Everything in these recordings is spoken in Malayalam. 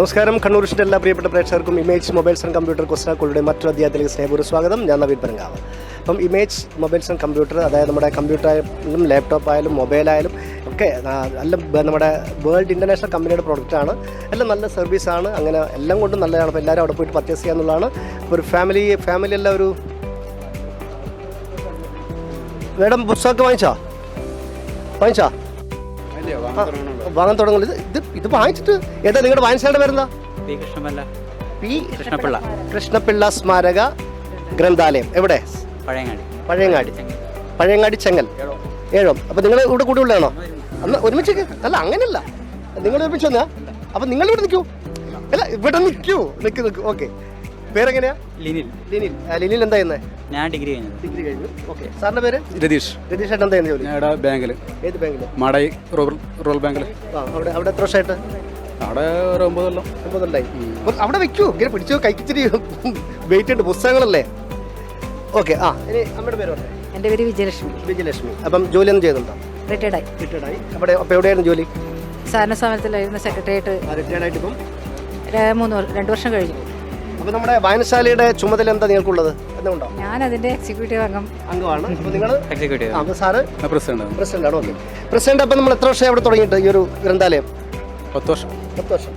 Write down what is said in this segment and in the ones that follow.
നമസ്കാരം. കണ്ണൂരിന്റെ എല്ലാ പ്രിയപ്പെട്ട പ്രേക്ഷകർക്കും ഇമേജ് മൊബൈൽസ് ആൻഡ് കമ്പ്യൂട്ടർ കുസ്റ്റാക്കളുടെ മറ്റൊരു അധ്യായത്തിലേക്ക് സ്നേഹപൂർവ സ്വാഗതം. ഞാൻ നവീൻ പരങ്കാവ്. അപ്പം ഇമേജ് മൊബൈൽസ് ആൻഡ് കമ്പ്യൂട്ടർ അതായത് നമ്മുടെ കമ്പ്യൂട്ടർ ആയാലും ലാപ്ടോപ്പ് ആയാലും മൊബൈലായാലും ഒക്കെ നല്ല നമ്മുടെ വേൾഡ് ഇന്റർനാഷണൽ കമ്പനിയുടെ പ്രോഡക്റ്റാണ് എല്ലാം നല്ല സർവീസാണ് അങ്ങനെ എല്ലാം കൊണ്ടും നല്ലതാണ്. അപ്പോൾ എല്ലാവരും അവിടെ പോയിട്ട് പർച്ചേസ് ചെയ്യുക എന്നുള്ളതാണ്. ഒരു ഫാമിലി ഫാമിലി എല്ലാം ഒരു മേഡം പുസ്തകമൊക്കെ വാങ്ങിച്ചാ? വാങ്ങിച്ചോ? വാങ്ങാൻ തുടങ്ങുന്നത് ഇത് ഇത് ഇത് വാങ്ങിച്ചിട്ട് ഏതാ നിങ്ങളുടെ വായനശാലയുടെ പേരെന്താ? പി കൃഷ്ണമല്ല. പി കൃഷ്ണപിള്ള. കൃഷ്ണപിള്ള സ്മാരക ഗ്രന്ഥാലയം. എവിടെ? പഴയങ്ങാടി. പഴയങ്ങാടി. പഴയങ്ങാടി ചെങ്ങൽ. ഏഴോ. അപ്പൊ നിങ്ങൾ ഇവിടെ കൂടി ഉള്ളതാണോ? അന്ന് ഒരുമിച്ച്. അല്ല അങ്ങനെയല്ല. നിങ്ങൾ ഒരുമിച്ച് വന്നാ അപ്പൊ നിങ്ങൾ ഇവിടെ നിൽക്കൂ. അല്ല ഇവിടെ നിൽക്കൂ. നിൽക്കൂ നിൽക്കൂ ഓക്കെ. പേരെങ്ങനെയാ? ലിനിൽ. ലിനിൽ. ലിനിൽ എന്താ ചെയ്യുന്നത് ഞാൻ ഡിഗ്രി കഴിഞ്ഞു. ഡിഗ്രി കഴിഞ്ഞു. ഓക്കെ. സാറിന്റെ പേര്? രതീഷ്. രതീഷ് ഏട്ടൻ എന്താ ജോലി? ഞാൻ ബാങ്കിൽ ഏത് ബാങ്കിൽ? മടൈ റൂറൽ റൂറൽ ബാങ്കിൽ ആ അവിടെ അവിടെ എത്ര വർഷമായിട്ട് അവിടെ ഒരു ഒമ്പത് കൊല്ലം. ഒമ്പത് കൊല്ലായി. അവിടെ വെക്കൂ. ഇങ്ങനെ പിടിച്ചു കൈക്കിച്ചിരി വെയിറ്റ് ഉണ്ട് പുസ്തകങ്ങളല്ലേ? ഓക്കെ ആ ഇനി അമ്മയുടെ പേര് പറഞ്ഞു? എന്റെ പേര് വിജയലക്ഷ്മി. വിജയലക്ഷ്മി. അപ്പം ജോലി ഒന്നും ചെയ്തിട്ടുണ്ടോ? റിട്ടയർഡ് ആയി. റിട്ടയർഡ് ആയി. അവിടെ അപ്പോൾ എവിടെയായിരുന്നു ജോലി? സാറിന്റെ സമയത്തിലായിരുന്നു സെക്രട്ടറിയായിട്ട് റിട്ടയർഡ് ആയിട്ട് ഇപ്പം മൂന്ന് രണ്ട് വർഷം കഴിഞ്ഞു. അപ്പോൾ നമ്മുടെ വായനശാലയുടെ ചുമതല എന്താ നിങ്ങൾക്കുള്ളത്? എന്തുകൊണ്ടോ? ഞാൻ അതിന്റെ എക്സിക്യൂട്ടീവ് അംഗം. അംഗമാണ്. അപ്പോൾ നിങ്ങൾ എക്സിക്യൂട്ടീവ് അപ്പോൾ സാറ് പ്രസിഡന്റ് പ്രസിഡന്റ്. ആണ് ഓക്കെ. പ്രസിഡന്റ് അപ്പം നമ്മൾ എത്ര വർഷം അവിടെ തുടങ്ങിയിട്ട് ഈ ഒരു ഗ്രന്ഥാലയം? പത്ത് വർഷം. പത്ത് വർഷം.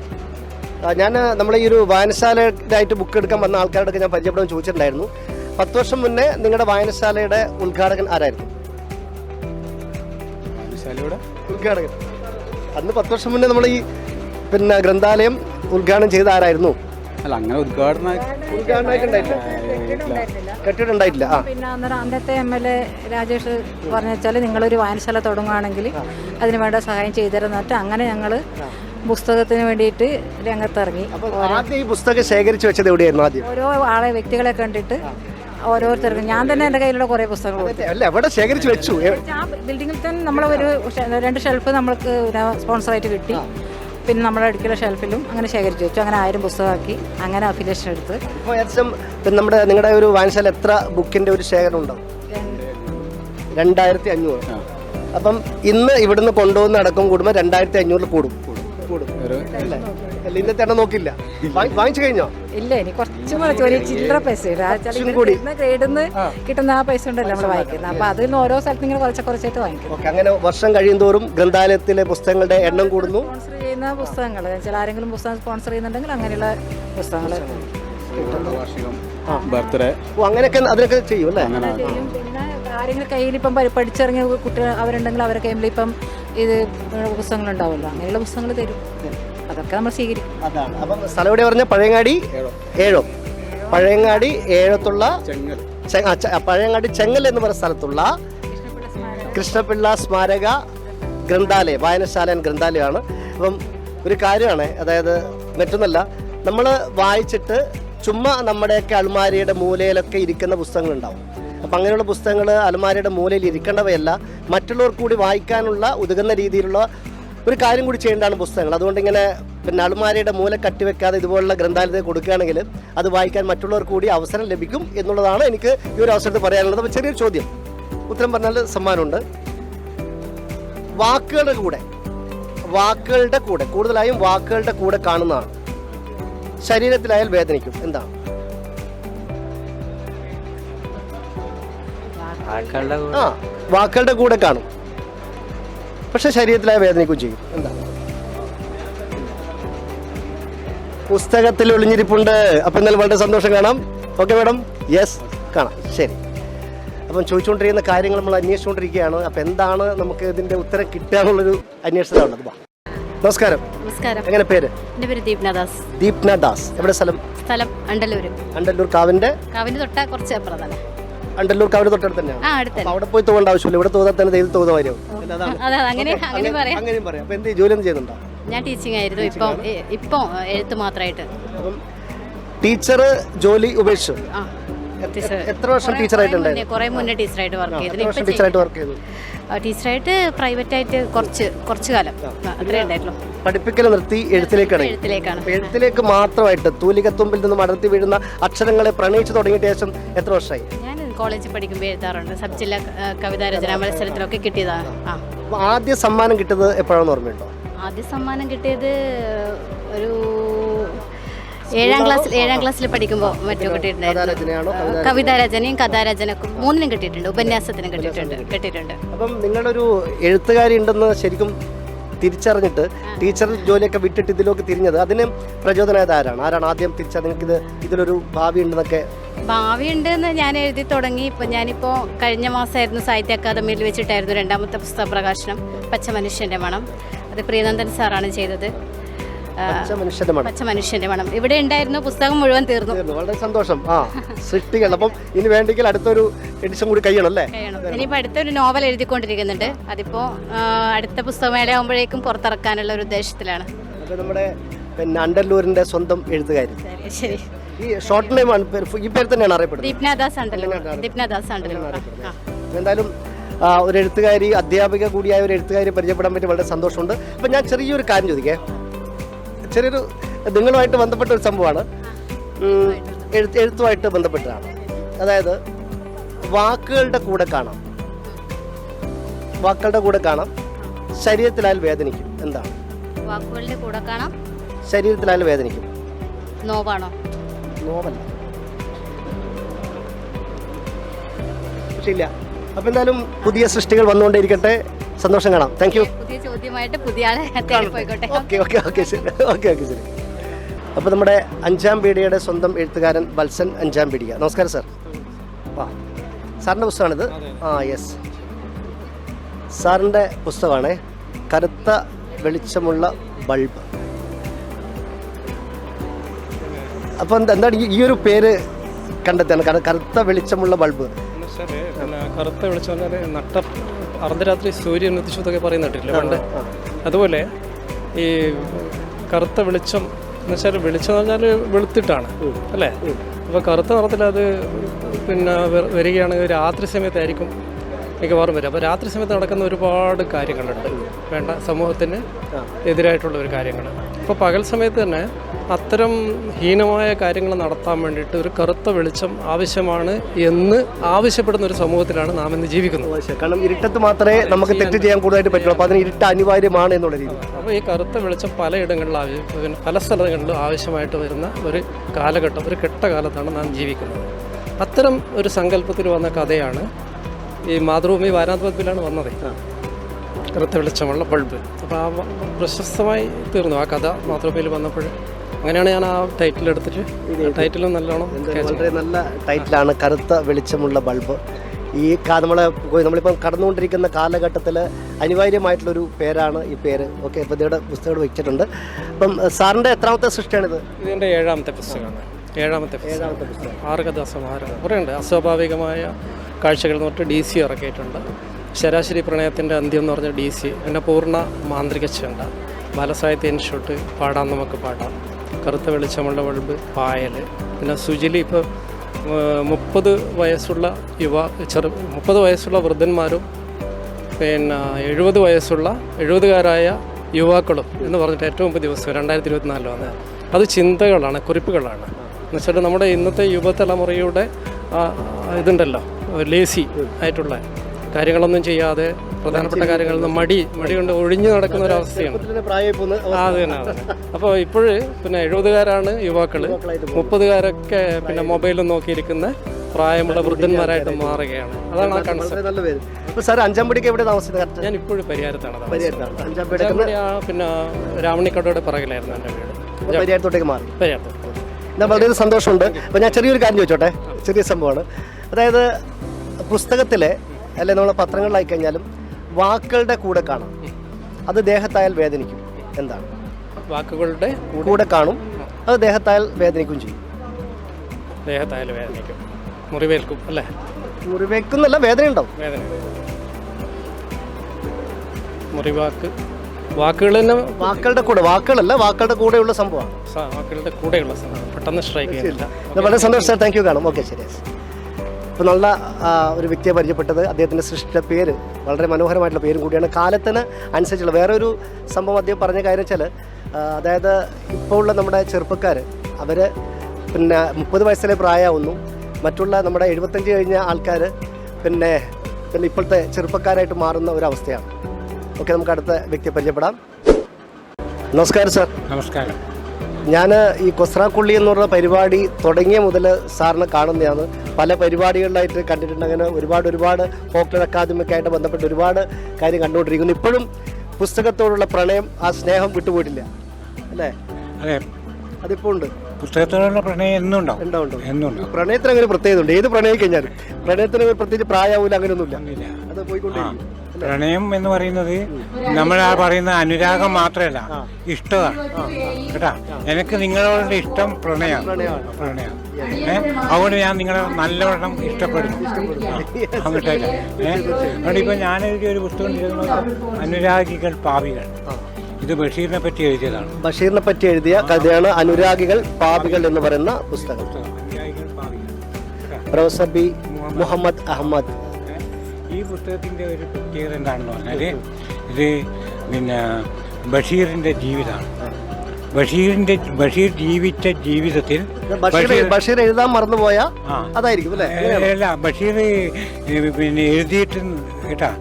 ഞാൻ നമ്മൾ ഈ ഒരു വായനശാലയായിട്ട് ബുക്ക് എടുക്കാൻ വന്ന ആൾക്കാരോടൊക്കെ ഞാൻ പരിചയപ്പെടാൻ ചോദിച്ചിട്ടുണ്ടായിരുന്നു. പത്ത് വർഷം മുന്നേ നിങ്ങളുടെ വായനശാലയുടെ ഉദ്ഘാടകൻ ആരായിരുന്നു? വായനശാലയുടെ? ഉദ്ഘാടകൻ. അന്ന് പത്ത് വർഷം മുന്നേ നമ്മൾ ഈ പിന്നെ ഗ്രന്ഥാലയം ഉദ്ഘാടനം ചെയ്ത ആരായിരുന്നു? അല്ല അങ്ങനെ ഉദ്ഘാടന ഉദ്ഘാടനമായിട്ടുണ്ടായിട്ടില്ല? കെട്ടിടം ഉണ്ടായിട്ടില്ല ആ. പിന്നെ അന്നേരം അന്നത്തെ എം എൽ എ രാജേഷ് പറഞ്ഞു വെച്ചാൽ നിങ്ങളൊരു വായനശാല തുടങ്ങുകയാണെങ്കിൽ അതിന് വേണ്ട സഹായം ചെയ്തു തരുന്നിട്ട് അങ്ങനെ ഞങ്ങൾ പുസ്തകത്തിന് വേണ്ടിയിട്ട് രംഗത്തിറങ്ങി. അപ്പോൾ ആദ്യം ഈ പുസ്തകം ശേഖരിച്ചു വെച്ചത് എവിടെയായിരുന്നു ആദ്യം? ഓരോ ആളെ വ്യക്തികളെ കണ്ടിട്ട് ഓരോരുത്തർക്കും. ഞാൻ തന്നെ എന്റെ കയ്യിലുള്ള കുറേ പുസ്തകങ്ങൾ കൊടുത്തു. അല്ല എവിടെ ശേഖരിച്ചു വെച്ചു? ആ ബിൽഡിങ്ങിൽ തന്നെ നമ്മളൊരു ഷെ- രണ്ട് ഷെൽഫ് നമ്മൾക്ക് സ്പോൺസറായിട്ട് കിട്ടി. പിന്നെ നമ്മുടെ അടുക്കള ഷെൽഫിലും അങ്ങനെ ശേഖരിച്ചു വെച്ചു. അങ്ങനെ ആയിരം പുസ്തകമാക്കി. അങ്ങനെ അഫിലേഷൻ എടുത്ത്. ഇപ്പോൾ ഏകദേശം പിന്നെ നമ്മുടെ നിങ്ങളുടെ ഒരു വായനശാല എത്ര ബുക്കിന്റെ ഒരു ശേഖരം ഉണ്ടാവും രണ്ടായിരത്തി അഞ്ഞൂറ് അപ്പം ഇന്ന് ഇവിടുന്ന് കൊണ്ടുവന്ന് അടക്കം കൂടുമ്പോൾ രണ്ടായിരത്തി അഞ്ഞൂറിൽ കൂടും. കൂടും. അല്ല? ഇന്നത്തെ എണ്ണം നോക്കില്ല വാങ്ങി- വാങ്ങിച്ചു കഴിഞ്ഞോ? ഇല്ല ഇനി കുറച്ചും കൂടെ ഒരു ചില്ലറ പൈസ. കുറച്ചും കൂടി. ഗ്രേഡിൽ നിന്ന് കിട്ടുന്ന ആ പൈസ ഉണ്ടല്ലോ നമ്മൾ വാങ്ങിക്കുന്നത്. അപ്പൊ അതിൽ നിന്ന് ഓരോ സ്ഥലത്ത് ഇങ്ങനെ കുറച്ച് കുറച്ചായിട്ട് വാങ്ങിക്കും. ഓക്കെ അങ്ങനെ വർഷം കഴിയുന്തോറും ഗ്രന്ഥാലയത്തിലെ പുസ്തകങ്ങളുടെ എണ്ണം കൂടുന്നു. സ്പോൺസർ ചെയ്യുന്ന പുസ്തകങ്ങൾ ചില ആരെങ്കിലും പുസ്തകം സ്പോൺസർ ചെയ്യുന്നുണ്ടെങ്കിൽ അങ്ങനെയുള്ള പുസ്തകങ്ങൾ ബർത്ത്ഡേ. ഓ അങ്ങനെയൊക്കെ അതിനൊക്കെ ചെയ്യും അല്ലേ? ചെയ്യും. പിന്നെ ആരെങ്കിലും കയ്യിൽ ഇപ്പം പഠിച്ചിറങ്ങിയ കുട്ടികൾ അവരുണ്ടെങ്കിൽ അവരുടെ കയ്യിൽ ഇപ്പം ഇത് പുസ്തകങ്ങൾ ഉണ്ടാവുമല്ലോ അങ്ങനെയുള്ള പുസ്തകങ്ങൾ തരും. അതൊക്കെ നമ്മൾ സ്വീകരിക്കും. അതാണ്. അപ്പം സ്ഥലം എവിടെ പറഞ്ഞ? പഴയങ്ങാടി ഏഴോ. പഴയങ്ങാടി ഏഴത്തുള്ള പഴയങ്ങാടി ചെങ്ങൽ എന്ന് പറയുന്ന സ്ഥലത്തുള്ള കൃഷ്ണപിള്ള സ്മാരക ഗ്രന്ഥാലയം വായനശാല ഗ്രന്ഥാലയമാണ്. അപ്പം ഒരു കാര്യമാണ് അതായത് മറ്റൊന്നല്ല നമ്മൾ വായിച്ചിട്ട് ചുമ്മാ നമ്മുടെയൊക്കെ അൽമാരിയുടെ മൂലയിലൊക്കെ ഇരിക്കുന്ന പുസ്തകങ്ങളുണ്ടാവും. അപ്പം അങ്ങനെയുള്ള പുസ്തകങ്ങൾ അലമാരയുടെ മൂലയിൽ ഇരിക്കേണ്ടവയല്ല മറ്റുള്ളവർ കൂടി വായിക്കാനുള്ള ഉതകുന്ന രീതിയിലുള്ള ഒരു കാര്യം കൂടി ചെയ്യേണ്ടതാണ് പുസ്തകങ്ങൾ. അതുകൊണ്ട് ഇങ്ങനെ പിന്നെ അളുമാരയുടെ മൂല കട്ടിവെക്കാതെ ഇതുപോലുള്ള ഗ്രന്ഥാലയത്തിൽ കൊടുക്കുകയാണെങ്കിൽ അത് വായിക്കാൻ മറ്റുള്ളവർ കൂടി അവസരം ലഭിക്കും എന്നുള്ളതാണ് എനിക്ക് ഈ ഒരു അവസരത്തിൽ പറയാനുള്ളത്. അപ്പോൾ ചെറിയൊരു ചോദ്യം. ഉത്തരം പറഞ്ഞാൽ സമ്മാനമുണ്ട്. വാക്കുകളുടെ കൂടെ വാക്കുകളുടെ കൂടെ കൂടുതലായും വാക്കുകളുടെ കൂടെ കാണുന്നതാണ്. ശരീരത്തിലായാൽ വേദനിക്കും. എന്താണ്? ആ വാക്കുകളുടെ കൂടെ കാണും. പക്ഷെ ശരീരത്തിലായ വേദനിക്കുകയും ചെയ്യും എന്താ? പുസ്തകത്തിൽ ഒളിഞ്ഞിരിപ്പുണ്ട്. അപ്പം ഇന്നലെ വളരെ സന്തോഷം കാണാം. ഓക്കെ മാഡം യെസ് കാണാം. ശരി. അപ്പം ചോദിച്ചുകൊണ്ടിരിക്കുന്ന കാര്യങ്ങൾ നമ്മൾ അന്വേഷിച്ചുകൊണ്ടിരിക്കുകയാണ്. അപ്പം എന്താണ് നമുക്ക് ഇതിന്റെ ഉത്തരം കിട്ടുക എന്നുള്ളൊരു അന്വേഷണമുള്ളത് വാ നമസ്കാരം. നമസ്കാരം. എങ്ങനെ പേര്? എന്റെ പേര് ദീപ്നദാസ് ദീപ്ന ദാസ്. എവിടെ സ്ഥലം? സ്ഥലം അണ്ടല്ലൂർ അണ്ടല്ലൂർ കാവിന്റെ? കാവിന്റെ തൊട്ട കുറച്ച് അപ്പുറം തന്നെ അണ്ടല്ലൂർ കാവിന്റെ തൊട്ടടുത്ത് തന്നെയാണ്. അവിടെ പോയി തോന്നേണ്ട ആവശ്യമില്ല. ഇവിടെ തോന്നാൻ തന്നെ ദൈവം തോന്നുക പറയാം. അങ്ങനെയും പറയാം. അപ്പൊ എന്ത് ജോലി ഒന്നും ചെയ്യുന്നുണ്ടോ? ഞാൻ ടീച്ചിങ് ആയിരുന്നു. ഇപ്പൊ ഇപ്പൊ എഴുത്ത് മാത്രമായിട്ട് ടീച്ചർ ജോലി ഉപേക്ഷിച്ചു. എത്ര വർഷം ടീച്ചറായിട്ട് കുറെ മുന്നേ ടീച്ചറായിട്ട് വർക്ക് ചെയ്തു. ടീച്ചറായിട്ട് വർക്ക് ചെയ്തു? ടീച്ചറായിട്ട് പ്രൈവറ്റ് ആയിട്ട് കുറച്ച് കുറച്ച് കാലം. അത്രേ ഉണ്ടായിട്ടുള്ളൂ. പഠിപ്പിക്കൽ നിർത്തി എഴുത്തിലേക്കാണ്. എഴുത്തിലേക്കാണ്. എഴുത്തിലേക്ക് മാത്രമായിട്ട് തൂലികത്തുമ്പിൽ നിന്ന് അടർത്തി വീഴുന്ന അക്ഷരങ്ങളെ പ്രണയിച്ചു തുടങ്ങിയ ശേഷം എത്ര വർഷമായി? കോളേജിൽ പഠിക്കുമ്പോൾ എഴുതാറുണ്ട്. സബ് ജില്ലാ കവിതാ രചനാ മത്സരത്തിലൊക്കെ കിട്ടിയതാണ്. ആ. ആദ്യ സമ്മാനം കിട്ടിയത് എപ്പോഴാണെന്ന് ഓർമ്മയുണ്ടോ? ആദ്യ സമ്മാനം കിട്ടിയത് ഒരു ഏഴാം ക്ലാസ്സിൽ ഏഴാം ക്ലാസ്സിൽ പഠിക്കുമ്പോൾ മറ്റോ കിട്ടിയിട്ടുണ്ടായിരുന്നു. കവിതാരചനയും കഥാരചനക്കും മൂന്നിനും കിട്ടിയിട്ടുണ്ട്. ഉപന്യാസത്തിനും കിട്ടിയിട്ടുണ്ട് കിട്ടിയിട്ടുണ്ട്. അപ്പം നിങ്ങളൊരു എഴുത്തുകാരി ഉണ്ടെന്ന് ശരിക്കും തിരിച്ചറിഞ്ഞിട്ട് ടീച്ചർ ജോലിയൊക്കെ വിട്ടിട്ട് ഇതിലേക്ക് തിരിഞ്ഞത് അതിന് പ്രചോദനമായത് ആരാണ്? ആരാണ് ആദ്യം ഇത് ഇതിലൊരു ഭാവി ഉണ്ടെന്നൊക്കെ ഭാവി ഉണ്ടെന്ന് ഞാൻ എഴുതി തുടങ്ങി. ഇപ്പം ഞാനിപ്പോൾ കഴിഞ്ഞ മാസമായിരുന്നു സാഹിത്യ അക്കാദമിയിൽ വെച്ചിട്ടായിരുന്നു രണ്ടാമത്തെ പുസ്തക പ്രകാശനം പച്ച മനുഷ്യന്റെ മണം. അത് പ്രിയനന്ദൻ സാറാണ് ചെയ്തത്. പച്ച മനുഷ്യന്റെ മണം. ഇവിടെ ഉണ്ടായിരുന്നു പുസ്തകം മുഴുവൻ തീർന്നു. വളരെ സന്തോഷം. ആ സൃഷ്ടികൾ. അപ്പം ഇനി വേണ്ടെങ്കിൽ അടുത്തൊരു എഡിഷൻ കൂടി കഴിയണം അല്ലേ? ഇനിയിപ്പോൾ അടുത്തൊരു നോവൽ എഴുതിക്കൊണ്ടിരിക്കുന്നുണ്ട്. അതിപ്പോൾ അടുത്ത പുസ്തകമേള ആകുമ്പോഴേക്കും പുറത്തിറക്കാനുള്ള ഒരു ഉദ്ദേശത്തിലാണ്. നമ്മുടെ പിന്നെ അണ്ടല്ലൂരിന്റെ സ്വന്തം എഴുത്തുകാരി. ശരി. ഈ ഷോർട്ട് നെയിം ആണ് ഈ പേര് തന്നെയാണ് അറിയപ്പെടുന്നത്. ദീപ്നാദാസ് ഉണ്ടല്ലോ. ദീപ്നാദാസ്. ഉണ്ടല്ലോ. ആ എന്തായാലും ഒരു എഴുത്തുകാരി അധ്യാപിക കൂടിയായ ഒരു എഴുത്തുകാരി പരിചയപ്പെടാൻ പറ്റി വളരെ സന്തോഷമുണ്ട്. അപ്പം ഞാൻ ചെറിയൊരു കാര്യം ചോദിക്കേ. ചെറിയൊരു നിങ്ങളുമായിട്ട് ബന്ധപ്പെട്ട ഒരു സംഭവമാണ്. എഴുത്ത് എഴുത്തുമായിട്ട് ബന്ധപ്പെട്ടതാണ്. അതായത് വാക്കുകളുടെ കൂടെ കാണാം. വാക്കുകളുടെ കൂടെ കാണാം. ശരീരത്തിലായാൽ വേദനിക്കും. എന്താണ്? വാക്കുകളുടെ കൂടെ കാണാം. ശരീരത്തിലാൽ വേദനിക്കും. നോവാണോ? നോവല്ല പക്ഷെ ഇല്ല. അപ്പൊ എന്തായാലും പുതിയ സൃഷ്ടികൾ വന്നുകൊണ്ടേയിരിക്കട്ടെ. സന്തോഷം കാണാം. താങ്ക് യു പുതിയ ചോദ്യമായിട്ട് പുതിയ ആളെ തേടി പോയിക്കോട്ടെ ഓക്കെ ഓക്കെ ഓക്കെ ശരി. ഓക്കെ ഓക്കെ ശരി. അപ്പോൾ നമ്മുടെ അഞ്ചാം പീടികയുടെ സ്വന്തം എഴുത്തുകാരൻ വത്സൻ അഞ്ചാം പീടിക. നമസ്കാരം സാർ. ആ സാറിന്റെ പുസ്തകമാണിത്? ആ യെസ്. സാറിന്റെ പുസ്തകമാണ്. കറുത്ത വെളിച്ചമുള്ള ബൾബ്. അപ്പോൾ എന്താ എന്താണ് ഈ- ഒരു പേര് കണ്ടെത്തിയാണ് കറ- കറുത്ത വെളിച്ചമുള്ള ബൾബ്. കറുത്ത വെളിച്ചം നട്ട അർദ്ധരാത്രി സൂര്യൻ ഉദിച്ചു എന്നൊക്കെ പണ്ട്. അതുപോലെ ഈ കറുത്ത വെളിച്ചം എന്ന് വെച്ചാൽ വെളിച്ചം എന്ന് പറഞ്ഞാൽ വെളുത്തിട്ടാണ് അല്ലേ? അപ്പോൾ കറുത്ത നിറത്തിൽ അത് പിന്നെ വരികയാണെങ്കിൽ രാത്രി സമയത്തായിരിക്കും മിക്കവാറും വരും അപ്പോൾ രാത്രി സമയത്ത് നടക്കുന്ന ഒരുപാട് കാര്യങ്ങളുണ്ട്. വേണ്ട സമൂഹത്തിന് എതിരായിട്ടുള്ള ഒരു കാര്യങ്ങൾ അപ്പോൾ പകൽ സമയത്ത് തന്നെ അത്തരം ഹീനമായ കാര്യങ്ങൾ നടത്താൻ വേണ്ടിയിട്ട് ഒരു കറുത്ത വെളിച്ചം ആവശ്യമാണ് എന്ന് ആവശ്യപ്പെടുന്ന ഒരു സമൂഹത്തിലാണ് നാം ഇന്ന് ജീവിക്കുന്നത്. കാരണം ഇരുട്ടത്ത് മാത്രമേ നമുക്ക് തെറ്റ് ചെയ്യാൻ കൂടുതലായിട്ട് പറ്റുള്ളൂ. അപ്പോൾ അതിന് ഇരുട്ട് അനിവാര്യമാണ് എന്നുള്ള രീതി. അപ്പോൾ ഈ കറുത്ത വെളിച്ചം പലയിടങ്ങളിലും ആവശ്യം പല സ്ഥലങ്ങളിലും ആവശ്യമായിട്ട് വരുന്ന ഒരു കാലഘട്ടം ഒരു കെട്ടകാലത്താണ് നാം ജീവിക്കുന്നത്. അത്തരം ഒരു സങ്കല്പത്തിൽ വന്ന കഥയാണ് ഈ മാതൃഭൂമി വാരാന്തപത്തിലാണ് വന്നത്. കറുത്ത വെളിച്ചമുള്ള ബൾബ് അപ്പോൾ ആ പ്രശസ്തമായി തീർന്നു. ആ കഥ മാതൃഭയിൽ വന്നപ്പോൾ അങ്ങനെയാണ് ഞാൻ ആ ടൈറ്റിൽ എടുത്തിട്ട് ടൈറ്റിലും നല്ലോണം വളരെ നല്ല ടൈറ്റിലാണ് കറുത്ത വെളിച്ചമുള്ള ബൾബ് ഈ നമ്മളെ നമ്മളിപ്പം കടന്നുകൊണ്ടിരിക്കുന്ന കാലഘട്ടത്തിൽ അനിവാര്യമായിട്ടുള്ളൊരു പേരാണ് ഈ പേര്. ഓക്കെ അപ്പോൾ ഇതിയുടെ പുസ്തകം വെച്ചിട്ടുണ്ട്. അപ്പം സാറിന്റെ എത്രാമത്തെ സൃഷ്ടിയാണിത്? ഇതിന്റെ ഏഴാമത്തെ പുസ്തകമാണ്. ഏഴാമത്തെ പുസ്തകം. ആറ് കഥാസമാഹാരം കുറേ ഉണ്ട് അസ്വാഭാവികമായ കാഴ്ചകൾ എന്ന് പറഞ്ഞിട്ട് ഡി സി ഇറക്കിയിട്ടുണ്ട് ശരാശരി പ്രണയത്തിന്റെ അന്ത്യം എന്ന് പറഞ്ഞ ഡി സി പിന്നെ പൂർണ മാന്ത്രിക ചെണ്ട. ബാലസാഹിത്യ ഇൻസ്റ്റിറ്റ്യൂട്ട് പാടാം നമുക്ക് പാടാം. കറുത്ത വെളിച്ചമുള്ള ബൾബ് പായൽ. പിന്നെ സുജിലി ഇപ്പോൾ മുപ്പത് വയസ്സുള്ള യുവ ചെറു മുപ്പത് വയസ്സുള്ള വൃദ്ധന്മാരും പിന്നെ എഴുപത് വയസ്സുള്ള എഴുപതുകാരായ യുവാക്കളും എന്ന് പറഞ്ഞിട്ട് ഏറ്റവും മുമ്പ് ദിവസം രണ്ടായിരത്തി ഇരുപത്തിനാലിൽ വന്നത് അത് ചിന്തകളാണ് കുറിപ്പുകളാണ്. എന്നുവെച്ചാൽ നമ്മുടെ ഇന്നത്തെ യുവതലമുറയുടെ ഇതുണ്ടല്ലോ ലേസി ആയിട്ടുള്ള കാര്യങ്ങളൊന്നും ചെയ്യാതെ പ്രധാനപ്പെട്ട കാര്യങ്ങളിൽ മടി മടി കൊണ്ട് ഒഴിഞ്ഞു നടക്കുന്ന ഒരു അവസ്ഥയാണ്. അത് തന്നെ അപ്പോൾ ഇപ്പോഴ് പിന്നെ എഴുപതുകാരാണ് യുവാക്കൾ മുപ്പതുകാരൊക്കെ പിന്നെ മൊബൈലും നോക്കിയിരിക്കുന്ന പ്രായമുള്ള വൃദ്ധന്മാരായിട്ട് മാറുകയാണ്. അതാണ് ആ കൺസെപ്റ്റ് സാർ അഞ്ചാം പടിക്ക് എവിടെ താമസിച്ചത്? ഞാൻ ഇപ്പോഴും പരിഹാരത്താണ് താമസിക്കുന്നത്. പരിഹാരത്താണ് അഞ്ചാം പടിക്ക് അഞ്ചാംപടി ആ പിന്നെ രാവണിക്കടയുടെ പിറകിലായിരുന്നു എന്റെ വീട് പരിഹാരത്തോട്ടേക്ക് മാറി. പരിഹാരത്തോട്ട് എന്നാൽ വളരെ സന്തോഷമുണ്ട്. അപ്പോൾ ഞാൻ ചെറിയൊരു കാര്യം ചോദിച്ചോട്ടെ? ചെറിയ സംഭവമാണ്. അതായത് പുസ്തകത്തിലെ അല്ലെ നമ്മളെ പത്രങ്ങളിലായി കഴിഞ്ഞാലും വാക്കുകളുടെ കൂടെ കാണാം. അത് ദേഹത്തായാൽ വേദനിക്കും. എന്താണ്? വാക്കുകളുടെ കൂടെ കാണും. അത് ദേഹത്തായാൽ വേദനിക്കും ചെയ്യും. ദേഹത്തായാലും വേദനിക്കും. മുറിവേൽക്കും അല്ലേ? മുറിവേക്കുന്നല്ല വേദന ഉണ്ടാവും വേദന. മുറിവാക്ക് വാക്കുകൾ തന്നെ വാക്കുകളുടെ കൂടെ വാക്കുകളല്ല വാക്കുകളുടെ കൂടെയുള്ള സംഭവമാണ്. വാക്കുകളുടെ കൂടെയുള്ള സംഭവം. പെട്ടെന്ന് സ്ട്രൈക്ക് ചെയ്യുന്നില്ല വളരെ സന്തോഷം സാർ താങ്ക് യു കാണും. ഓക്കെ ശരി. ഇപ്പോൾ നല്ല ഒരു വ്യക്തിയെ പരിചയപ്പെട്ടത് അദ്ദേഹത്തിന്റെ സൃഷ്ടിയുടെ പേര് വളരെ മനോഹരമായിട്ടുള്ള പേരും കൂടിയാണ്. കാലത്തിന് അനുസരിച്ചുള്ള വേറെ ഒരു സംഭവം അദ്ദേഹം പറഞ്ഞ കാര്യം വെച്ചാൽ അതായത് ഇപ്പോൾ ഉള്ള നമ്മുടെ ചെറുപ്പക്കാർ അവർ പിന്നെ മുപ്പത് വയസ്സിലെ പ്രായമാവുന്നു. മറ്റുള്ള നമ്മുടെ എഴുപത്തഞ്ച് കഴിഞ്ഞ ആൾക്കാർ പിന്നെ പിന്നെ ഇപ്പോഴത്തെ ചെറുപ്പക്കാരായിട്ട് മാറുന്ന ഒരു അവസ്ഥയാണ്. ഓക്കെ നമുക്ക് അടുത്ത വ്യക്തിയെ പരിചയപ്പെടാം. നമസ്കാരം സാർ. നമസ്കാരം. ഞാൻ ഈ കൊസ്രാക്കുള്ളി എന്ന് പറഞ്ഞ പരിപാടി തുടങ്ങിയ മുതൽ സാറിനെ കാണുന്നതാണ്. പല പരിപാടികളിലായിട്ട് കണ്ടിട്ടുണ്ട്. അങ്ങനെ ഒരുപാട് ഒരുപാട് ഫോക്ലർ അക്കാദമിക്കായിട്ട് ബന്ധപ്പെട്ട് ഒരുപാട് കാര്യം കണ്ടുകൊണ്ടിരിക്കുന്നു. ഇപ്പോഴും പുസ്തകത്തോടുള്ള പ്രണയം ആ സ്നേഹം വിട്ടുപോയിട്ടില്ല. അല്ലേ? അതെ. അതിപ്പോൾ ഉണ്ട്. പുസ്തകത്തോടുള്ള പ്രണയം എന്നും ഉണ്ടാവും. എന്നും ഉണ്ടാവും. പ്രണയത്തിന് അങ്ങനെ പ്രത്യേകത ഉണ്ട് ഏത് പ്രണയം കഴിഞ്ഞാലും പ്രണയത്തിന് പ്രത്യേകിച്ച് പ്രായമാവില്ല അങ്ങനെയൊന്നുമില്ല. അത് പോയിക്കൊണ്ടിരിക്കും പ്രണയം എന്ന് പറയുന്നത് നമ്മൾ ആ പറയുന്ന അനുരാഗം മാത്രമല്ല ഇഷ്ടമാണ്. കേട്ടാ? എനിക്ക് നിങ്ങളോട് ഇഷ്ടം പ്രണയമാണ്. പ്രണയം അതുകൊണ്ട് ഞാൻ നിങ്ങളെ നല്ലവണ്ണം ഇഷ്ടപ്പെടുന്നു. അങ്ങോട്ടേക്ക്. ഏഹ് അതുകൊണ്ട് ഇപ്പൊ ഞാൻ എഴുതിയ ഒരു പുസ്തകം അനുരാഗികൾ പാവികൾ ഇത് ബഷീറിനെ പറ്റി എഴുതിയതാണ്. ബഷീറിനെ പറ്റി എഴുതിയ കഥയാണ് അനുരാഗികൾ പാപികൾ എന്ന് പറയുന്ന പുസ്തകം. Professor B Muhammad Ahmed? ഈ പുസ്തകത്തിന്റെ ഒരു പ്രത്യേകത എന്താണെന്ന് പറഞ്ഞാൽ ഇത് പിന്നെ ബഷീറിന്റെ ജീവിതമാണ്. ബഷീറിന്റെ ബഷീർ ജീവിച്ച ജീവിതത്തിൽ ബഷീർ എഴുതാൻ മറന്നുപോയ. അതായിരിക്കും അല്ലേ? ബഷീർ പിന്നെ എഴുതിയിട്ട് കേട്ടാ?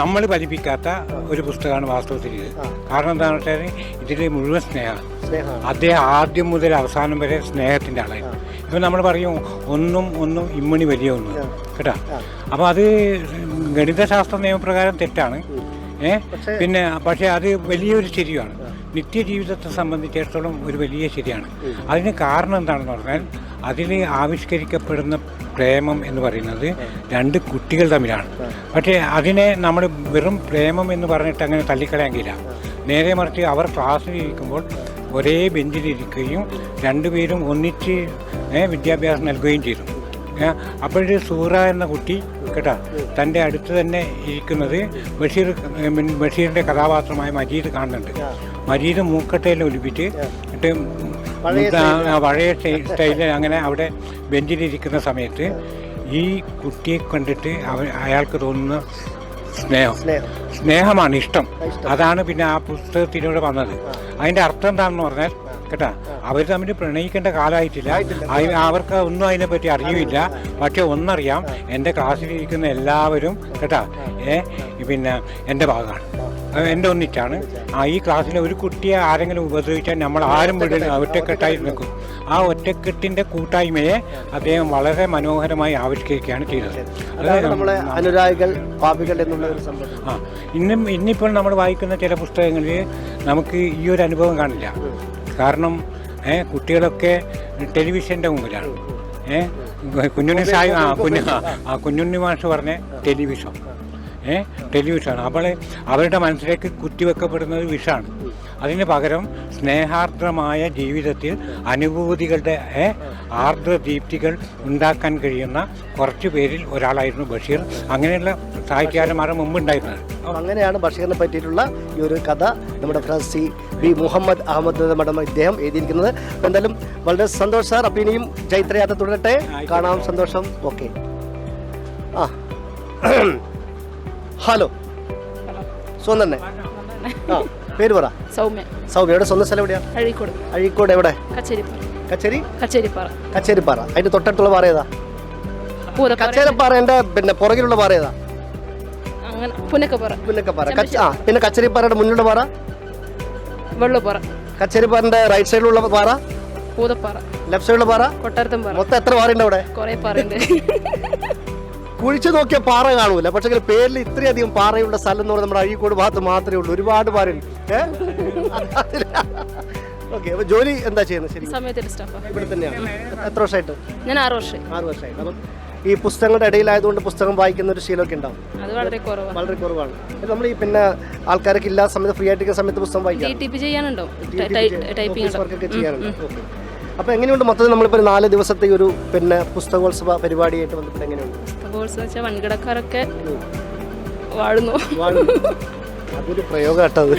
നമ്മൾ പതിപ്പിക്കാത്ത ഒരു പുസ്തകമാണ് വാസ്തവത്തിൽ ഇത്. കാരണം എന്താണെന്ന് വെച്ചാൽ ഇതിൽ മുഴുവൻ സ്നേഹമാണ്. സ്നേഹമാണ്. അദ്ദേഹം ആദ്യം മുതൽ അവസാനം വരെ സ്നേഹത്തിന്റെ ആളായിരുന്നു. ഇപ്പം നമ്മൾ പറയും ഒന്നും ഒന്നും ഇമ്മണി വലിയ ഒന്നും കേട്ടാ? അപ്പോൾ അത് ഗണിതശാസ്ത്ര നിയമപ്രകാരം തെറ്റാണ്. ഏ? പിന്നെ പക്ഷേ അത് വലിയൊരു ശരിയാണ്. നിത്യജീവിതത്തെ സംബന്ധിച്ചിടത്തോളം ഒരു വലിയ ശരിയാണ്. അതിന് കാരണം എന്താണെന്ന് പറഞ്ഞാൽ അതിൽ ആവിഷ്കരിക്കപ്പെടുന്ന പ്രേമം എന്ന് പറയുന്നത് രണ്ട് കുട്ടികൾ തമ്മിലാണ്. പക്ഷേ അതിനെ നമ്മൾ വെറും പ്രേമം എന്ന് പറഞ്ഞിട്ട് അങ്ങനെ തള്ളിക്കളയാൻ കഴിയില്ല. നേരെ മറിച്ച് അവർ ക്ലാസ്സിൽ ഇരിക്കുമ്പോൾ ഒരേ ബെഞ്ചിലിരിക്കുകയും രണ്ടുപേരും ഒന്നിച്ച് വിദ്യാഭ്യാസം നൽകുകയും ചെയ്തു. അപ്പോഴൊരു സൂറ എന്ന കുട്ടി കേട്ടാ തന്റെ അടുത്ത് തന്നെ ഇരിക്കുന്നത് ബഷീർ ബഷീറിന്റെ കഥാപാത്രമായ മജീദ് കാണുന്നുണ്ട്. മജീദ് മൂക്കട്ടയിൽ ഒലിപ്പിച്ച് പഴയ സ്റ്റൈലിൽ അങ്ങനെ അവിടെ ബെഞ്ചിലിരിക്കുന്ന സമയത്ത് ഈ കുട്ടിയെ കണ്ടിട്ട് അവ അയാൾക്ക് തോന്നുന്ന സ്നേഹം. സ്നേഹം. സ്നേഹമാണ് ഇഷ്ടം. അതാണ് പിന്നെ ആ പുസ്തകത്തിലൂടെ വന്നത്. അതിന്റെ അർത്ഥം എന്താണെന്ന് പറഞ്ഞാൽ കേട്ടാ അവർ തമ്മിൽ പ്രണയിക്കേണ്ട കാലമായിട്ടില്ല. അവർക്ക് ഒന്നും അതിനെപ്പറ്റി അറിയില്ല പക്ഷെ ഒന്നറിയാം എന്റെ ക്ലാസ്സിലിരിക്കുന്ന എല്ലാവരും കേട്ടാ ഏ പിന്നെ എന്റെ ഭാഗമാണ്. എന്റെ ഒന്നിച്ചാണ്. ആ ഈ ക്ലാസ്സിലെ ഒരു കുട്ടിയെ ആരെങ്കിലും ഉപദ്രവിച്ചാൽ നമ്മൾ ആരും വിടില്ല ഒറ്റക്കെട്ടായി നിൽക്കും. ആ ഒറ്റക്കെട്ടിന്റെ കൂട്ടായ്മയെ അദ്ദേഹം വളരെ മനോഹരമായി ആവിഷ്കരിക്കുകയാണ് ചെയ്തത്. അനുരാഗികൾ പാപികൾ എന്നുള്ള ഒരു സംഭവം. ആ ഇന്നും ഇന്നിപ്പോൾ നമ്മൾ വായിക്കുന്ന ചില പുസ്തകങ്ങളിൽ നമുക്ക് ഈ ഒരു അനുഭവം കാണില്ല. കാരണം കുട്ടികളൊക്കെ ടെലിവിഷന്റെ മുമ്പിലാണ്. ഏ കുഞ്ഞുണ്ണി സായി ആ കുഞ്ഞു ആ കുഞ്ഞുണ്ണി മാഷ് പറഞ്ഞ ടെലിവിഷൻ. ടെലിവിഷൻ അപ്പോൾ അവരുടെ മനസ്സിലേക്ക് കുത്തിവെക്കപ്പെടുന്നത് വിഷാണ്. അതിന് പകരം സ്നേഹാർദ്രമായ ജീവിതത്തിൽ അനുഭൂതികളുടെ ആർദ്ര ആർദ്രദീപ്തികൾ ഉണ്ടാക്കാൻ കഴിയുന്ന കുറച്ച് പേരിൽ ഒരാളായിരുന്നു ബഷീർ. അങ്ങനെയുള്ള സാഹിത്യകാരന്മാരുടെ മുമ്പുണ്ടായിരുന്നത്. ഉണ്ടായിരുന്നത് അങ്ങനെയാണ് ബഷീറിനെ പറ്റിയിട്ടുള്ള ഈ ഒരു കഥ നമ്മുടെ ഫ്രസി ബി മുഹമ്മദ് അഹമ്മദ് നമ്മുടെ ഇദ്ദേഹം എഴുതിയിരിക്കുന്നത്. എന്തായാലും വളരെ സന്തോഷം സാർ. അപ്പം ഇനിയും ചൈത്രയാത്ര തുടരട്ടെ. കാണാം. സന്തോഷം. ഓക്കെ. ആ. ഹലോ. സ്വന്തം തന്നെ? ആ പേര് പറ. സൗമ്യ. സൗമ്യ എവിടെ? സ്വന്തം സ്ഥലം എവിടെയാ? അഴീക്കോട്. അഴീക്കോട് എവിടെ? കച്ചേരി? കച്ചേരിപ്പാറ. കച്ചേരിപ്പാറ. അതിന്റെ തൊട്ടടുത്തുള്ള പാറ ഏതാ? കച്ചേരിപ്പാറ എന്റെ പിന്നെ പുറകിലുള്ള പാറ ഏതാ? അങ്ങനെ പുന്നക്കപ്പാറ. പുന്നക്കപ്പാറ. കച്ച ആ പിന്നെ കച്ചേരിപ്പാറയുടെ മുന്നിലുള്ള പാറ? വെള്ളപ്പാറ. കച്ചേരിപ്പാറിന്റെ റൈറ്റ് സൈഡിലുള്ള പാറ? പൂതപ്പാറ. ലെഫ്റ്റ് സൈഡിലുള്ള പാറ? കൊട്ടാരത്തും പാറ. മൊത്തം എത്ര പാറയുണ്ട് അവിടെ? കുറേ പാറയുണ്ട്. കുഴിച്ചു നോക്കിയ പാറ കാണൂല. പക്ഷെ പേരിൽ ഇത്രയധികം പാറയുള്ള സ്ഥലം എന്ന് പറഞ്ഞാൽ നമ്മുടെ അഴീക്കോട് ഭാഗത്ത് മാത്രമേ ഉള്ളൂ. ഒരുപാട് പാറയുണ്ട്. ഓക്കെ അപ്പൊ ജോലി എന്താ ചെയ്യുന്നത് ശരി? ഇവിടെ തന്നെയാണ്. എത്ര വർഷമായിട്ട്? ഞാൻ ആറ് വർഷം ആറ് വർഷമായിട്ട് അപ്പം ഈ പുസ്തകങ്ങളുടെ ഇടയിലായതുകൊണ്ട് പുസ്തകം വായിക്കുന്ന ഒരു ശീലമൊക്കെ ഉണ്ടാവും. അത് വളരെ കുറവാണ്. വളരെ കുറവാണ്. നമ്മൾ ഈ പിന്നെ ആൾക്കാരൊക്കെ ഇല്ലാത്ത സമയത്ത് ഫ്രീ ആയിട്ടിരിക്കുന്ന സമയത്ത് പുസ്തകം വായിക്കാം ചെയ്യാനുണ്ടോ ടൈപ്പിംഗ് ചെയ്യാറുണ്ട്? ഓക്കെ അപ്പൊ എങ്ങനെയുണ്ട് മൊത്തത്തിൽ നമ്മളിപ്പോൾ നാല് ദിവസത്തെ ഒരു പിന്നെ പുസ്തകോത്സവ പരിപാടിയായിട്ട് ബന്ധപ്പെട്ട് എങ്ങനെയുണ്ട്? പുസ്തകോത്സവം വെച്ചാൽ വൻകിടക്കാരൊക്കെ വാഴുന്നു. അതൊരു പ്രയോഗം കേട്ടത്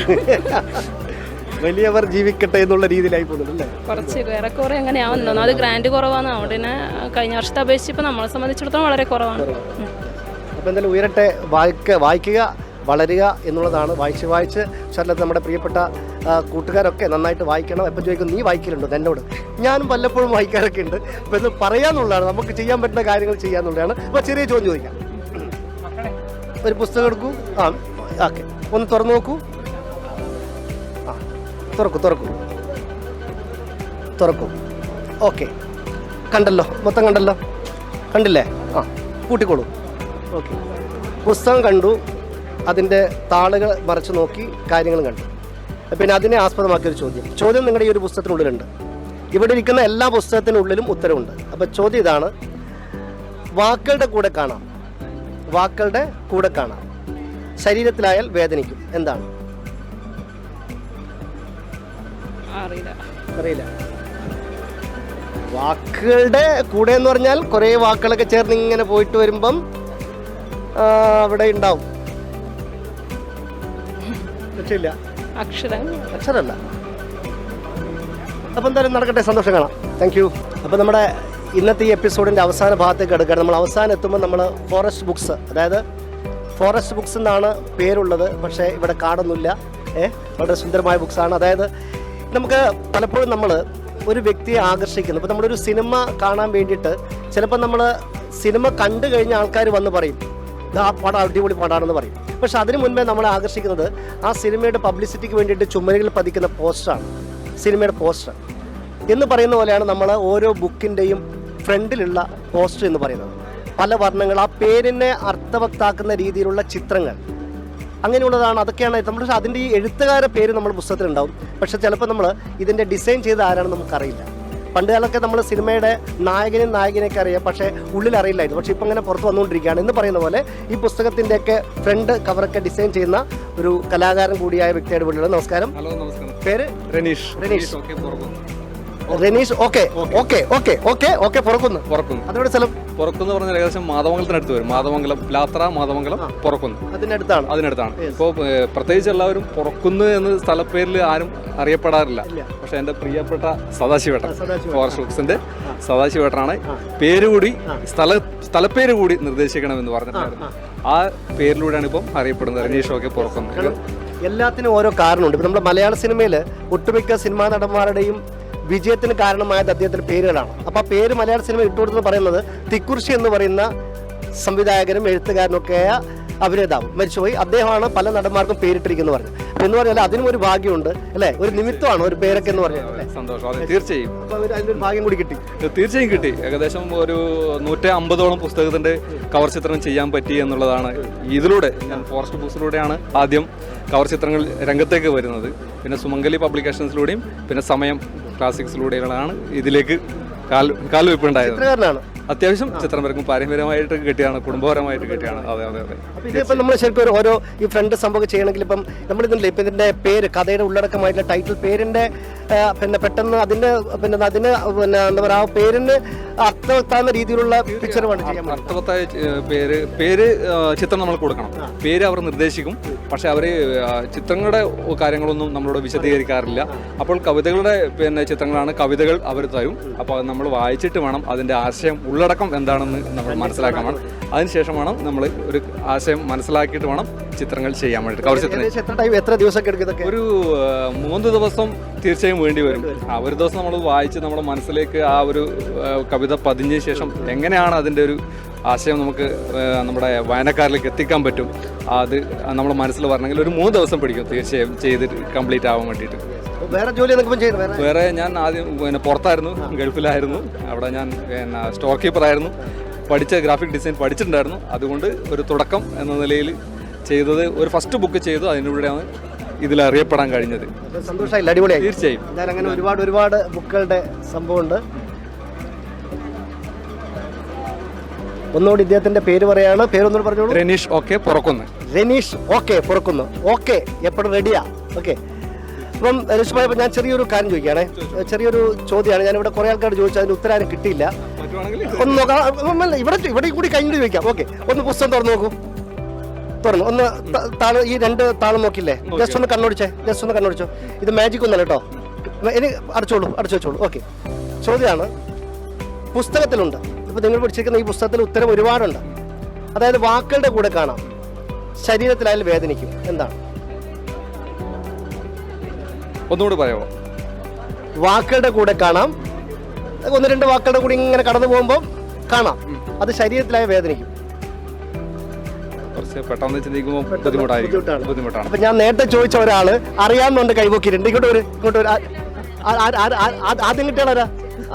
വലിയവർ ജീവിക്കട്ടെ എന്നുള്ള രീതിയിലായി അല്ലേ കുറച്ച് ഏറെക്കുറെ അങ്ങനെയാവുന്നുണ്ടോ. അത് ഗ്രാൻഡ് കുറവാണ്. അവിടെ കഴിഞ്ഞ വർഷത്തെ അപേക്ഷിച്ച് ഇപ്പോൾ നമ്മളെ സംബന്ധിച്ചിടത്തോളം വളരെ കുറവാണ്. അപ്പൊ അപ്പോൾ എന്തായാലും ഉയരട്ടെ. വായിക്ക വായിക്കുക. വളരുക എന്നുള്ളതാണ്. വായിച്ച് വായിച്ച് ശരീരത്തിൽ നമ്മുടെ പ്രിയപ്പെട്ട കൂട്ടുകാരൊക്കെ നന്നായിട്ട് വായിക്കണം. എപ്പോൾ ചോദിക്കും നീ വായിക്കലുണ്ടോ? എന്നോട്. ഞാനും വല്ലപ്പോഴും വായിക്കാറൊക്കെ ഉണ്ട്. അപ്പോൾ ഇത് പറയാന്നുള്ളതാണ്. നമുക്ക് ചെയ്യാൻ പറ്റുന്ന കാര്യങ്ങൾ ചെയ്യാന്നുള്ളതാണ്. അപ്പോൾ ചെറിയ ചോദ്യം ചോദിക്കാം. ഒരു പുസ്തകം എടുക്കൂ. ആ ഓക്കെ. ഒന്ന് തുറന്നു നോക്കൂ. ആ തുറക്കൂ തുറക്കൂ. തുറക്കൂ. ഓക്കെ. കണ്ടല്ലോ? മൊത്തം കണ്ടല്ലോ? കണ്ടില്ലേ? ആ കൂട്ടിക്കോളൂ. ഓക്കെ. പുസ്തകം കണ്ടു. അതിന്റെ താളുകൾ മറച്ച് നോക്കി കാര്യങ്ങളും കണ്ടു. പിന്നെ അതിനെ ആസ്പദമാക്കിയൊരു ചോദ്യം. ചോദ്യം നിങ്ങളുടെ ഈ ഒരു പുസ്തകത്തിനുള്ളിലുണ്ട്. ഇവിടെ ഇരിക്കുന്ന എല്ലാ പുസ്തകത്തിനുള്ളിലും ഉത്തരവുണ്ട്. അപ്പോൾ ചോദ്യം ഇതാണ്. വാക്കുകളുടെ കൂടെ കാണാം. വാക്കുകളുടെ കൂടെ കാണാം. ശരീരത്തിലായാൽ വേദനിക്കും. എന്താണ്? അറിയില്ല. വാക്കുകളുടെ കൂടെ എന്ന് പറഞ്ഞാൽ കുറേ വാക്കുകളൊക്കെ ചേർന്ന് ഇങ്ങനെ പോയിട്ട് വരുമ്പം അവിടെ ഉണ്ടാവും. രക്ഷയില്ല അക്ഷരം അക്ഷരമല്ല അപ്പോൾ എന്തായാലും നടക്കട്ടെ സന്തോഷം കാണാം താങ്ക് യു അപ്പോൾ നമ്മുടെ ഇന്നത്തെ ഈ എപ്പിസോഡിന്റെ അവസാന ഭാഗത്തേക്ക് എടുക്കുകയാണ് നമ്മൾ അവസാനം എത്തുമ്പോൾ നമ്മൾ ഫോറസ്റ്റ് ബുക്സ് അതായത് ഫോറസ്റ്റ് ബുക്സ് എന്നാണ് പേരുള്ളത്. പക്ഷേ ഇവിടെ കാടൊന്നുമില്ല. ഏ വളരെ സുന്ദരമായ ബുക്സാണ് അതായത് നമുക്ക് പലപ്പോഴും നമ്മൾ ഒരു വ്യക്തിയെ ആകർഷിക്കുന്നു. ഇപ്പോൾ നമ്മളൊരു സിനിമ കാണാൻ വേണ്ടിയിട്ട് ചിലപ്പോൾ നമ്മൾ സിനിമ കണ്ടു കഴിഞ്ഞ ആൾക്കാർ വന്ന് പറയും "ഇത് ആ പടം അടിപൊളി പടമാണെന്ന് പറയും. പക്ഷെ അതിനു മുൻപേ നമ്മളെ ആകർഷിക്കുന്നത് ആ സിനിമയുടെ പബ്ലിസിറ്റിക്ക് വേണ്ടിയിട്ട് ചുമരുകളിൽ പതിക്കുന്ന പോസ്റ്ററാണ്. സിനിമയുടെ പോസ്റ്റർ. എന്ന് പറയുന്ന പോലെയാണ് നമ്മൾ ഓരോ ബുക്കിന്റെയും ഫ്രണ്ടിലുള്ള പോസ്റ്റർ എന്ന് പറയുന്നത്. പല വർണങ്ങൾ ആ പേരിനെ അർത്ഥവത്താക്കുന്ന രീതിയിലുള്ള ചിത്രങ്ങൾ. അങ്ങനെയുള്ളതാണ് അതൊക്കെയാണ് നമ്മൾ അതിന്റെ ഈ എഴുത്തുകാരുടെ പേര് നമ്മൾ പുസ്തകത്തിലുണ്ടാവും. പക്ഷെ ചിലപ്പോൾ നമ്മൾ ഇതിന്റെ ഡിസൈൻ ചെയ്ത ആരാണെന്ന് നമുക്കറിയില്ല. പണ്ട് കാലൊക്കെ നമ്മൾ സിനിമയുടെ നായകനും നായകനെയൊക്കെ അറിയാം പക്ഷേ ഉള്ളിൽ അറിയില്ലായിരുന്നു. പക്ഷേ ഇപ്പം അങ്ങനെ പുറത്ത് വന്നുകൊണ്ടിരിക്കുകയാണ്. എന്ന് പറയുന്ന പോലെ ഈ പുസ്തകത്തിന്റെയൊക്കെ ഫ്രണ്ട് കവറൊക്കെ ഡിസൈൻ ചെയ്യുന്ന ഒരു കലാകാരൻ കൂടിയായ വ്യക്തിയുടെ വീട്ടിലുള്ള നമസ്കാരം. ഹലോ നമസ്കാരം. പേര്? Raneesh Raneesh. Okay Raneesh okay okay. Okay okay okay Purakkunnu. Purakkunnu. അതിനോട് സ്ഥലം പുറക്കുന്ന പറഞ്ഞാൽ ഏകദേശം മാതമംഗലത്തിനടുത്ത് വരും. മാതമംഗലം ലാത്ര മാതമംഗലം പുറക്കുന്നു. അതിനടുത്താണ്. അതിനടുത്താണ്. ഇപ്പോൾ പ്രത്യേകിച്ച് എല്ലാവരും പുറക്കുന്നു എന്ന സ്ഥലപ്പേരിൽ ആരും അറിയപ്പെടാറില്ല. പക്ഷെ എന്റെ പ്രിയപ്പെട്ട സദാശിവേട്ടൻ. ഫോറസ്റ്റ് ബുക്സിന്റെ സദാശിവേട്ടനാണ്. പേര് കൂടി സ്ഥല സ്ഥലപ്പേര് കൂടി നിർദ്ദേശിക്കണമെന്ന് പറഞ്ഞിട്ടുണ്ടായിരുന്നു. ആ പേരിലൂടെയാണ് ഇപ്പം അറിയപ്പെടുന്നത്. രമേഷ് ഒക്കെ പുറക്കുന്നത് എല്ലാത്തിനും ഓരോ കാരണമുണ്ട്. ഇപ്പം നമ്മുടെ മലയാള സിനിമയിൽ ഒട്ടുമിക്ക സിനിമാ നടന്മാരുടെയും വിജയത്തിന് കാരണമായത് അദ്ദേഹത്തിന്റെ പേരുകളാണ്. അപ്പോൾ ആ പേര് മലയാള സിനിമ ഇട്ടുകൊടുത്തെന്ന് പറയുന്നത് തിക്കുറിശി എന്ന് പറയുന്ന സംവിധായകനും എഴുത്തുകാരനും ഒക്കെയായ അഭിനേതാവ്. മരിച്ചുപോയി. അദ്ദേഹമാണ് പല നടന്മാർക്കും പേരിട്ടിരിക്കുന്നു പറഞ്ഞു എന്ന് പറഞ്ഞാൽ അതിനും ഒരു ഭാഗ്യമുണ്ട് അല്ലെ? ഒരു നിമിത്തമാണ് ഒരു പേരൊക്കെ എന്ന് പറഞ്ഞാൽ സന്തോഷം. തീർച്ചയായും. അതിനൊരു ഭാഗ്യം കൂടി കിട്ടി. തീർച്ചയായും കിട്ടി. ഏകദേശം ഒരു നൂറ്റി അമ്പതോളം പുസ്തകത്തിന്റെ കവർ ചിത്രം ചെയ്യാൻ പറ്റി എന്നുള്ളതാണ് ഇതിലൂടെ ഞാൻ ഫോറസ്റ്റ് ബുക്സിലൂടെയാണ് ആദ്യം കവർ ചിത്രങ്ങൾ രംഗത്തേക്ക് വരുന്നത്. പിന്നെ സുമംഗലി പബ്ലിക്കേഷൻസിലൂടെയും പിന്നെ സമയം ക്ലാസിക്സിലൂടെയാണ് ഇതിലേക്ക് കാൽ കാൽവെപ്പുണ്ടായത് ചിത്രകാരനാണ്. അത്യാവശ്യം ചിത്രം വരക്കും പാരമ്പര്യമായിട്ട് കിട്ടിയാണ് കുടുംബപരമായിട്ട് കിട്ടിയാണ്. അതെ അതെ അതെ. ഇതിപ്പോ നമ്മൾ ശരിക്കും ഓരോ ഈ ഫ്രണ്ട് സംഭവം ചെയ്യണമെങ്കിൽ ഇപ്പം നമ്മൾ ഇതിന്റെ ഇപ്പം ഇതിന്റെ പേര് കഥയുടെ ഉള്ളടക്കമായിട്ടുള്ള ടൈറ്റിൽ പേരിന്റെ പിന്നെ പെട്ടെന്ന് അതിന്റെ പിന്നെ അതിന് പിന്നെ എന്താ പറയുക ആ പേരിന് അർത്ഥവത്താകുന്ന രീതിയിലുള്ള പിക്ചർ ചെയ്യാൻ. അർത്ഥവത്തായ പേര് പേര് ചിത്രം നമ്മൾ കൊടുക്കണം. പേര് അവർ നിർദ്ദേശിക്കും. പക്ഷെ അവർ ചിത്രങ്ങളുടെ കാര്യങ്ങളൊന്നും നമ്മളോട് വിശദീകരിക്കാറില്ല. അപ്പോൾ കവിതകളുടെ പിന്നെ ചിത്രങ്ങളാണ് കവിതകൾ അവർ തരും. അപ്പോൾ നമ്മൾ വായിച്ചിട്ട് വേണം അതിന്റെ ആശയം ഉള്ളടക്കം എന്താണെന്ന് നമ്മൾ മനസ്സിലാക്കാൻ വേണം. അതിനുശേഷം വേണം നമ്മൾ ഒരു ആശയം മനസ്സിലാക്കിയിട്ട് വേണം ചിത്രങ്ങൾ ചെയ്യാൻ വേണ്ടിയിട്ട്. കവർ ചിത്രം എത്ര ദിവസമൊക്കെ എടുക്കുന്നത് ഒരു മൂന്ന് ദിവസം തീർച്ചയായും വേണ്ടി വരും. ആ ഒരു ദിവസം നമ്മൾ വായിച്ച് നമ്മുടെ മനസ്സിലേക്ക് ആ ഒരു കവിത പതിഞ്ഞ ശേഷം എങ്ങനെയാണ് അതിന്റെ ഒരു ആശയം നമുക്ക് നമ്മുടെ വായനക്കാരിലേക്ക് എത്തിക്കാൻ പറ്റും? അത് നമ്മുടെ മനസ്സിൽ വരണമെങ്കിൽ ഒരു മൂന്ന് ദിവസം പിടിക്കും. തീർച്ചയായും ചെയ്ത് കംപ്ലീറ്റ് ആവാൻ വേണ്ടിയിട്ട്. വേറെ ജോലി വേറെ ഞാൻ ആദ്യം പിന്നെ പുറത്തായിരുന്നു. ഗൾഫിലായിരുന്നു. അവിടെ ഞാൻ പിന്നെ സ്റ്റോർ കീപ്പർ ആയിരുന്നു. പഠിച്ച ഗ്രാഫിക് ഡിസൈൻ പഠിച്ചിട്ടുണ്ടായിരുന്നു. അതുകൊണ്ട് ഒരു തുടക്കം എന്ന നിലയിൽ ചെയ്തത് ഒരു ഫസ്റ്റ് ബുക്ക് ചെയ്തു. അതിലൂടെയാണ് ഇതിൽ അറിയപ്പെടാൻ കഴിഞ്ഞത്. സന്തോഷമായില്ല അടിപൊളിയായി. തീർച്ചയായും. എന്തായാലും അങ്ങനെ ഒരുപാട് ഒരുപാട് ബുക്കുകളുടെ സംഭവമുണ്ട്. ഒന്നുകൂടി ഇദ്ദേഹത്തിന്റെ പേര് പറയാണ് പേരൊന്നുകൂടി പറഞ്ഞോളൂ. Raneesh okay Purakkunnu. Raneesh okay Purakkunnu. Okay എപ്പോഴും റെഡിയാ ഓക്കെ. അപ്പം രനീഷ് ഭായി ഞാൻ ചെറിയൊരു കാര്യം ചോദിക്കുകയാണേ. ചെറിയൊരു ചോദ്യമാണ്. ഞാൻ ഇവിടെ കുറേ ആൾക്കാർ ചോദിച്ചു അതിന് ഉത്തരം ആരും കിട്ടിയില്ല. ഒന്ന് നോക്കാം. ഇവിടെ ഇവിടെ കൂടി കഴിഞ്ഞിട്ട് ചോദിക്കാം. ഓക്കെ. ഒന്ന് പുസ്തകം തുറന്നു നോക്കൂ. തുറന്നു. ഒന്ന് താളം ഈ രണ്ട് താളം നോക്കില്ലേ ജസ്റ്റ് ഒന്ന് കണ്ണോടിച്ചേ. ജസ്റ്റ് ഒന്ന് കണ്ണോടിച്ചോ. ഇത് മാജിക് ഒന്നല്ല കേട്ടോ ഇനി അടച്ചോളൂ അടച്ചു വെച്ചോളൂ ഓക്കെ ചോദ്യമാണ്. പുസ്തകത്തിലുണ്ട്. ഇപ്പോൾ നിങ്ങൾ പഠിച്ചിരിക്കുന്ന ഈ പുസ്തകത്തിൽ ഉത്തരം ഒരുപാടുണ്ട്. അതായത് വാക്കുകളുടെ കൂടെ കാണാം. ശരീരത്തിലായാലും വേദനിക്കും. എന്താണ്? ഒന്നുകൂടി പറയാമോ? വാക്കുകളുടെ കൂടെ കാണാം. ഒന്ന് രണ്ട് വാക്കുകളുടെ കൂടി ഇങ്ങനെ കടന്നു പോകുമ്പോൾ കാണാം. അത് ശരീരത്തിലായ വേദനിക്കും. കുറച്ച് പെട്ടെന്ന് ചിന്തിക്കുമ്പോൾ ബുദ്ധിമുട്ടായിരിക്കും ബുദ്ധിമുട്ടാണ്. അപ്പൊ ഞാൻ നേരത്തെ ചോദിച്ച ഒരാൾ അറിയാമെന്നുണ്ട് കൈപോക്കിയിട്ടുണ്ട്. ഇങ്ങോട്ട് ഒരു ഇങ്ങോട്ട് ഒരു ആ, ആ- ആ- ആ- ആ- ആ- ആദ്യം കിട്ടിയാളാരാ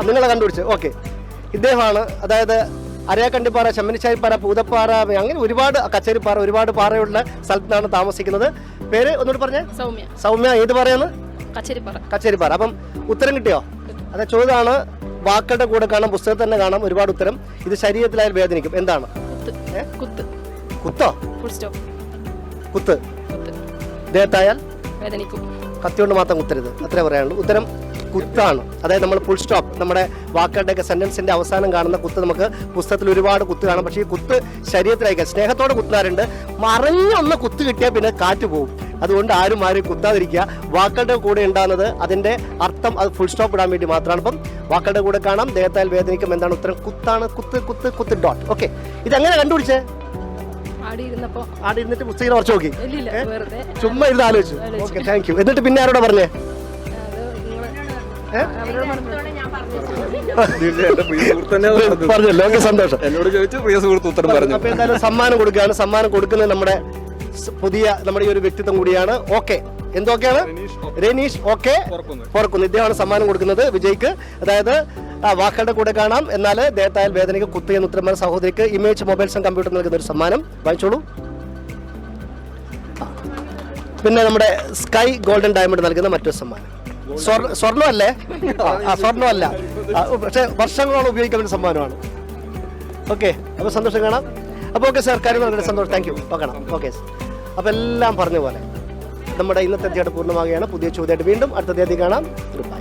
നിങ്ങളെ കണ്ടുപിടിച്ച്. ഓക്കെ. ഇദ്ദേഹമാണ് അതായത് അരയാക്കണ്ടിപ്പാറ ചെമ്മനിച്ചാരിപ്പാറ പൂതപ്പാറ അങ്ങനെ ഒരുപാട് കച്ചേരിപ്പാറ ഒരുപാട് പാറയുള്ള സ്ഥലത്താണ് താമസിക്കുന്നത്. പേര് ഒന്നുകൂടി പറഞ്ഞേ. സൗമ്യ. സൗമ്യ ഏത് പറയാണ്? കച്ചേരിപ്പാറ. കച്ചേരിപ്പാറ. അപ്പം ഉത്തരം കിട്ടിയോ? അതെ ചോദ്യമാണ് വാക്കുകളുടെ കൂടെ കാണാം പുസ്തകത്തിൽ തന്നെ കാണാം ഒരുപാട് ഉത്തരം. ഇത് ശരീരത്തിലായാലും വേദനിക്കും. എന്താണ്? കുത്ത്? കുത്ത്? കുത്തോ ഫുൾ സ്റ്റോപ്പ് കുത്ത്. കുത്ത്. ദേഹത്തായാൽ വേദനിക്കും. കത്തി കൊണ്ട് മാത്രം കുത്തരുത്. അത്രേ പറയാനുള്ളൂ. ഉത്തരം കുത്താണ്. അതായത് നമ്മൾ ഫുൾ സ്റ്റോപ്പ് നമ്മുടെ വാക്കുകളുടെയൊക്കെ സെന്റൻസിന്റെ അവസാനം കാണുന്ന കുത്ത് നമുക്ക് പുസ്തകത്തിൽ ഒരുപാട് കുത്ത് കാണാം. പക്ഷേ ഈ കുത്ത് ശരീരത്തിലേക്ക് സ്നേഹത്തോടെ കുത്താറുണ്ട് മറിഞ്ഞൊന്ന് കുത്ത് കിട്ടിയാൽ പിന്നെ കാറ്റ് പോകും അതുകൊണ്ട് ആരും ആരും കുത്താതിരിക്കുക. വാക്കുകളുടെ കൂടെ ഉണ്ടാകുന്നത് അതിന്റെ അർത്ഥം അത് ഫുൾ സ്റ്റോപ്പ് ഇടാൻ വേണ്ടി മാത്രമാണ്. അപ്പം വാക്കുകളുടെ കൂടെ കാണാം. ദേഹത്താൽ വേദനിക്കും. എന്താണ് ഉത്തരം? കുത്താണ്. കുത്ത് കുത്ത് കുത്ത് ഡോട്ട് ഓക്കെ ഇതെങ്ങനെ കണ്ടുപിടിച്ചേ? ആടി ഇരുന്നിട്ട് പുസ്തകം കുറച്ച് നോക്കി. ചുമ്മാ ഇരുന്ന് ആലോചിച്ചു. ഓക്കെ താങ്ക് യു എന്നിട്ട് പിന്നെ ആരോടാ പറഞ്ഞേ. പറഞ്ഞല്ലോ ഓക്കെ സന്തോഷം. എന്നോട് ചോദിച്ചു പ്രിയ സുഹൃത്ത് ഉത്തരം പറഞ്ഞു. അപ്പൊ എന്തായാലും സമ്മാനം കൊടുക്കുകയാണ്. സമ്മാനം കൊടുക്കുന്നത് നമ്മുടെ പുതിയ നമ്മുടെ ഈ ഒരു വ്യക്തിത്വം കൂടിയാണ്. ഓക്കെ. എന്തൊക്കെയാണ്? രനീഷ് ഓക്കെ. പുറക്കുന്നു. ഇദ്ദേഹമാണ് സമ്മാനം കൊടുക്കുന്നത് വിജയ്ക്ക്. അതായത് ആ വാക്കുകളുടെ കൂടെ കാണാം. എന്നാൽ ദേഹത്തായാൽ വേദനയ്ക്ക് കുത്തി എന്ന ഉത്തരം പറഞ്ഞ സഹോദരിക്ക് ഇമേജ് മൊബൈൽസ് ആൻഡ് കമ്പ്യൂട്ടർ നൽകുന്ന ഒരു സമ്മാനം. വാങ്ങിച്ചോളൂ പിന്നെ നമ്മുടെ സ്കൈ ഗോൾഡൻ ഡയമണ്ട് നൽകുന്ന മറ്റൊരു സമ്മാനം. സ്വർണ സ്വർണമല്ലേ ആ, സ്വർണമല്ല പക്ഷെ പക്ഷേ വർഷങ്ങളോളം ഉപയോഗിക്കാൻ വേണ്ടി സമ്മാനമാണ്. ഓക്കെ. അപ്പോൾ സന്തോഷം കാണാം. അപ്പോൾ ഓക്കെ സാർ കാര്യം സന്തോഷം. Thank you. ഓക്കെ ഓക്കെ അപ്പോൾ എല്ലാം പറഞ്ഞ പോലെ നമ്മുടെ ഇന്നത്തെ അധ്യായം പൂർണമാകുകയാണ് പുതിയ ചോദ്യമായിട്ട് വീണ്ടും അടുത്ത തീയതി കാണാം. Good bye